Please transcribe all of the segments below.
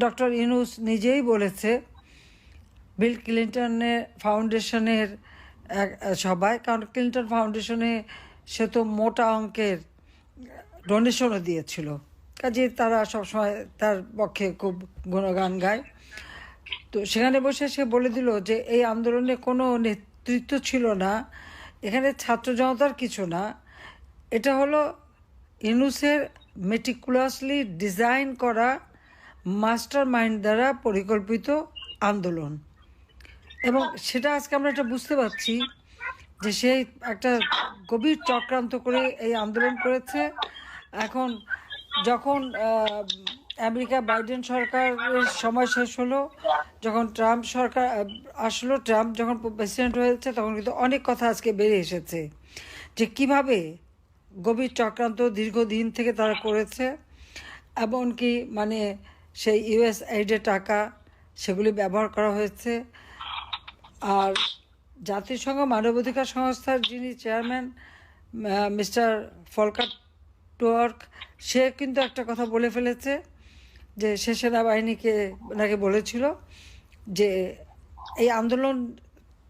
Doctor Yunus নিজেই বলেছে, বিল ক্লিন্টনের ফাউন্ডেশনের সবাই কারণ ক্লিন্টন ফাউন্ডেশনে সে তো মোটা অঙ্কের ডোনেশনও দিয়েছিল। কাজে তারা সবসময় তার পক্ষে খুব গুণগান গায়। তো সেখানে বসে সে বলে দিল যে, এই আন্দোলনে কোনো নেতৃত্ব ছিল না, এখানে ছাত্র জনতার কিছু না। এটা হলো ইনুসের মেটিকুলাসলি ডিজাইন করা মাস্টার মাইন্ড দ্বারা পরিকল্পিত আন্দোলন। এবং সেটা আজকে আমরা এটা বুঝতে পারছি যে সে একটা গভীর চক্রান্ত করে এই আন্দোলন করেছে। এখন যখন আমেরিকা বাইডেন সরকারের সময় শেষ হলো, যখন ট্রাম্প সরকার আসলো, ট্রাম্প যখন প্রেসিডেন্ট হয়েছে, তখন কিন্তু অনেক কথা আজকে বেরিয়ে এসেছে যে কীভাবে গভীর চক্রান্ত দীর্ঘদিন থেকে তারা করেছে। এমনকি মানে সেই ইউএস এইডের টাকা সেগুলি ব্যবহার করা হয়েছে। আর জাতিসংঘ মানবাধিকার সংস্থার যিনি চেয়ারম্যান মিস্টার ফলকার টোয়ার্ক, সে কিন্তু একটা কথা বলে ফেলেছে যে সে সেনাবাহিনীকে নাকি বলেছিল যে এই আন্দোলন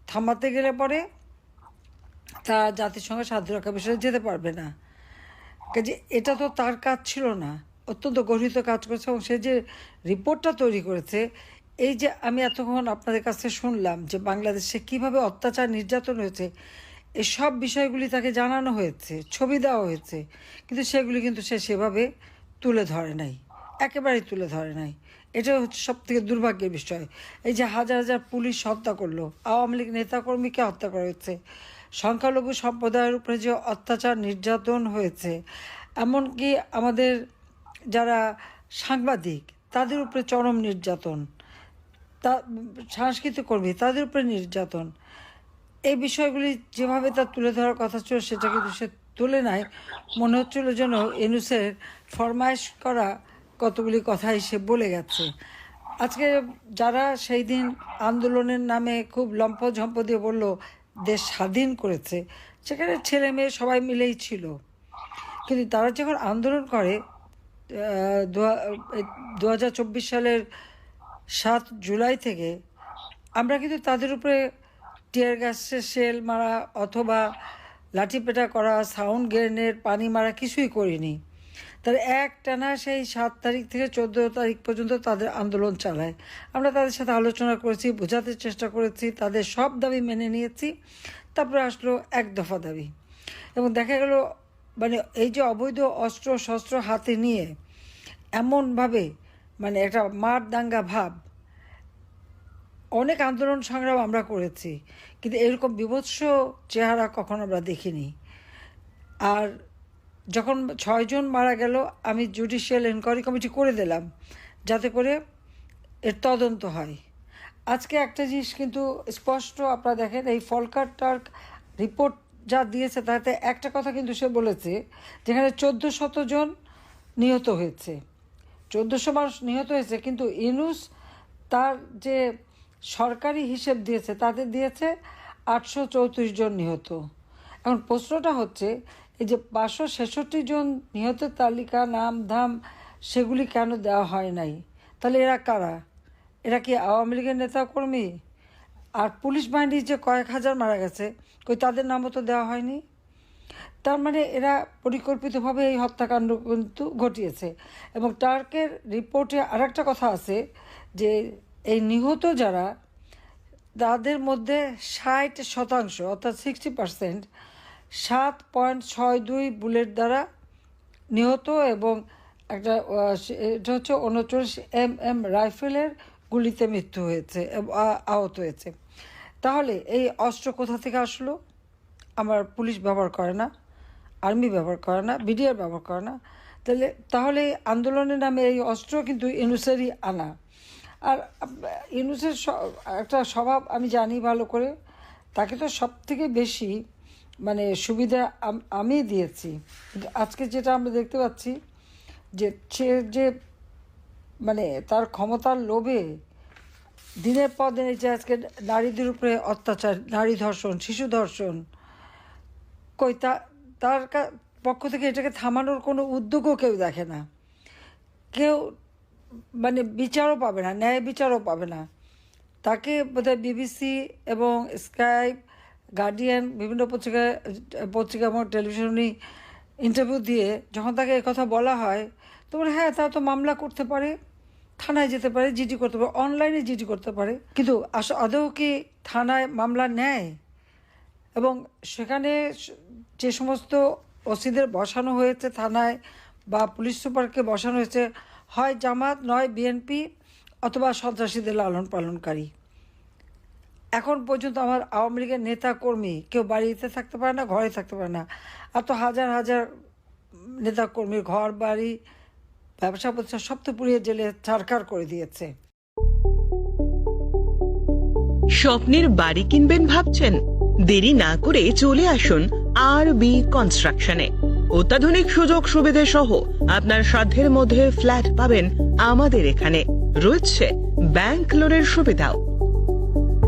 থামাতে গেলে পরে তা জাতিসংঘ রক্ষা বিষয়ে যেতে পারবে না। কাজে এটা তো তার কাজ ছিল না। অত্যন্ত গর্বিত কাজ করেছে এবং সে যে রিপোর্টটা তৈরি করেছে, এই যে আমি এতক্ষণ আপনাদের কাছে শুনলাম যে বাংলাদেশে কীভাবে অত্যাচার নির্যাতন হয়েছে এই সব বিষয়গুলি তাকে জানানো হয়েছে, ছবি দেওয়া হয়েছে, কিন্তু সেগুলি কিন্তু সে সেভাবে তুলে ধরে নাই, একেবারেই তুলে ধরে নাই। এটা হচ্ছে সব থেকে দুর্ভাগ্যের বিষয়। এই যে হাজার হাজার পুলিশ হত্যা করল, আওয়ামী লীগ নেতাকর্মীকে হত্যা করা হয়েছে, সংখ্যালঘু সম্প্রদায়ের উপরে যে অত্যাচার নির্যাতন হয়েছে, এমনকি আমাদের যারা সাংবাদিক, তাদের উপরে চরম নির্যাতন, তা, সাংস্কৃতিক কর্মী, তাদের উপরে নির্যাতন। এই বিষয়গুলি যেভাবে তার তুলে ধরার কথা ছিল, সেটা কিন্তু সে তুলে নাই। মনে হচ্ছিল যেন এনুসের ফরমাইশ করা কতগুলি কথাই সে বলে গেছে। আজকে যারা সেই দিন আন্দোলনের নামে খুব লম্পঝম্প দিয়ে বলল, দেশ স্বাধীন করেছে, সেখানে ছেলে মেয়ে সবাই মিলেই ছিল। কিন্তু তারা যখন আন্দোলন করে দু হাজার চব্বিশ সালের সাত জুলাই থেকে আমরা কিন্তু তাদের উপরে টিয়ার গ্যাসের সেল মারা অথবা লাঠিপেটা করা সাউন্ড গ্রেনের পানি মারা কিছুই করিনি। তারা এক টানা সেই সাত তারিখ থেকে চোদ্দ তারিখ পর্যন্ত তাদের আন্দোলন চালায়। আমরা তাদের সাথে আলোচনা করেছি, বোঝাতে চেষ্টা করেছি, তাদের সব দাবি মেনে নিয়েছি। তারপরে আসলো এক দফা দাবি। এবং দেখা গেল মানে এই যে অবৈধ অস্ত্র, শস্ত্র হাতে নিয়ে এমনভাবে মানে একটা মার দাঙ্গা ভাব, অনেক আন্দোলন সংগ্রাম আমরা করেছি, কিন্তু এরকম বিভৎস চেহারা কখনো আমরা দেখিনি। আর যখন ছয়জন মারা গেল, আমি জুডিশিয়াল এনকোয়ারি কমিটি করে দিলাম, যাতে করে এর তদন্ত হয়। আজকে একটা জিনিস কিন্তু স্পষ্ট আপনারা দেখেন, এই ফলকার টার্ক রিপোর্ট যা দিয়েছে তাতে একটা কথা কিন্তু সে বলেছে, যেখানে চোদ্দ শত জন নিহত হয়েছে। চোদ্দোশো মানুষ নিহত হয়েছে, কিন্তু ইনুস তার যে সরকারি হিসেব দিয়েছে, তাতে দিয়েছে আটশো চৌত্রিশ জন নিহত। এখন প্রশ্নটা হচ্ছে, এই যে পাঁচশো ছেষট্টি জন নিহতের তালিকা নাম ধাম সেগুলি কেন দেওয়া হয় নাই? তাহলে এরা কারা? এরা কি আওয়ামী লীগের নেতাকর্মী? আর পুলিশ বাহিনীর যে কয়েক হাজার মারা গেছে, কই তাদের নামও তো দেওয়া হয়নি। তার মানে এরা পরিকল্পিতভাবে এই হত্যাকাণ্ড কিন্তু ঘটিয়েছে। এবং টার্কের রিপোর্টে আরেকটা কথা আছে যে, এই নিহত যারা, তাদের মধ্যে ষাট শতাংশ, অর্থাৎ সিক্সটি পার্সেন্ট সাত পয়েন্ট ছয় দুই বুলেট দ্বারা নিহত এবং একটা এটা হচ্ছে উনচল্লিশ এম এম রাইফেলের গুলিতে মৃত্যু হয়েছে আহত হয়েছে। তাহলে এই অস্ত্র কোথা থেকে আসলো? আমার পুলিশ ব্যবহার করে না, আর্মি ব্যবহার করে না, বিডিআর ব্যবহার করে না। তাহলে তাহলে আন্দোলনের নামে এই অস্ত্র কিন্তু ইনুসেরই আনা। আর, ইউনুসের একটা স্বভাব আমি জানি ভালো করে, তাকে তো সব থেকে বেশি মানে সুবিধা আম- দিয়েছি। আজকে যেটা আমরা দেখতে পাচ্ছি, যে সে যে মানে তার ক্ষমতার লোভে দিনের পর দিন এই যে আজকে নারীদের উপরে অত্যাচার, নারী ধর্ষণ, শিশু ধর্ষণ, কই তা, তার পক্ষ থেকে এটাকে থামানোর কোনো উদ্যোগও কেউ দেখে না। কেউ মানে বিচারও পাবে না, ন্যায় বিচারও পাবে না। তাকে বোধহয় বিবিসি এবং স্কাইপ, গার্ডিয়ান, বিভিন্ন পত্রিকায় পত্রিকা এবং টেলিভিশনে ইন্টারভিউ দিয়ে যখন তাকে কথা বলা হয়, তো বলে হ্যাঁ তা তো মামলা করতে পারে, থানায় যেতে পারে, জিডি করতে পারে, অনলাইনে জিডি করতে পারে। কিন্তু আস, আদৌ কি থানায় মামলা নেয়? এবং সেখানে যে সমস্ত ওসিদের বসানো হয়েছে থানায় বা পুলিশ সুপারকে বসানো হয়েছে, হয় জামাত, নয় বিএনপি অথবা সন্ত্রাসীদের লালন পালনকারী এখন পর্যন্ত আমার আওয়ামী লীগের নেতা কর্মী কেউ বাড়িতে থাকতে পারে না, ঘরে থাকতে পারে না। আর তো হাজার হাজার নেতা কর্মীর ঘর, বাড়ি, ব্যবসা প্রতিষ্ঠান সব তো পুড়িয়ে জেলে ছারখার করে দিয়েছে। স্বপ্নের বাড়ি কিনবেন ভাবছেন? দেরি না করে চলে আসুন আর বি কনস্ট্রাকশনে। অত্যাধুনিক সুযোগ সুবিধে সহ আপনার সাধ্যের মধ্যে ফ্ল্যাট পাবেন আমাদের এখানে। রয়েছে ব্যাংক লোনের সুবিধাও।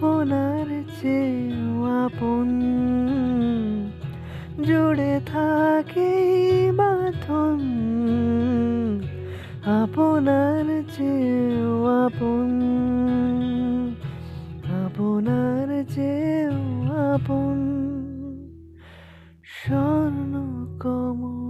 আপনার চেয়েও আপন জুড়ে থাকে বাঁধন আপনার চেয়েও আপন আপনার চেয়েও আপন স্বর্ণ কমল।